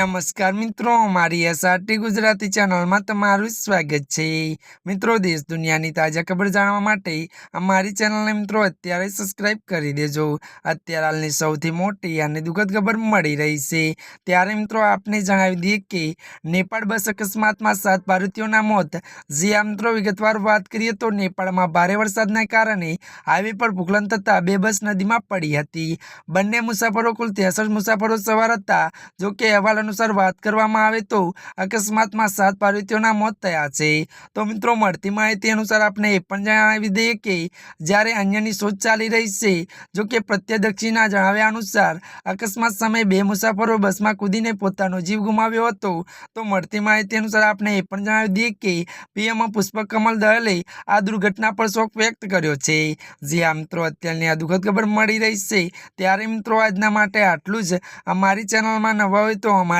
નમસ્કાર મિત્રો, મારી એસઆરટી ગુજરાતી ચેનલમાં તમારું સ્વાગત છે. મિત્રો દેશ દુનિયાની તાજા ખબર જાણવા માટે અમારી ચેનલને મિત્રો અત્યારે સબસ્ક્રાઈબ કરી દેજો. અત્યારે હાલની સૌથી મોટી અને દુઃખદ ખબર મળી રહી છે. ત્યારે મિત્રો, આપને જણાવી દઈએ કે નેપાળ બસ અકસ્માતમાં સાત ભારતીયોના મોત. જે મિત્રો, વિગતવાર વાત કરીએ તો નેપાળમાં ભારે વરસાદના કારણે હાઈવે પર ભૂખલન થતાં બે બસ નદીમાં પડી હતી. બંને મુસાફરો કુલ ત્રેસઠ મુસાફરો સવાર હતા. જોકે અહેવાલ અનુસાર વાત કરવામાં આવે તો અકસ્માતમાં સાત પાર્વતીઓના મોત થયા છે. તો મિત્રો, મળતી માહિતી અનુસાર આપણે એ પણ જણાવી દઈએ કે જ્યારે અન્યની શોધ ચાલી રહી છે, જો કે પ્રત્યદક્ષીના જણાવ્યા અનુસાર અકસ્માત સમયે બે મુસાફરો બસમાં કૂદીને પોતાનો જીવ ગુમાવ્યો હતો. તો મળતી માહિતી અનુસાર આપણે એ પણ જણાવી દઈએ કે પીએમ પુષ્પકમલ દહલે આ દુર્ઘટના પર શોક વ્યક્ત કર્યો છે. જે આ મિત્રો, અત્યારની આ દુઃખદ ખબર મળી રહી છે. ત્યારે મિત્રો, આજના માટે આટલું જ. અમારી ચેનલમાં નવા હોય તો અમારી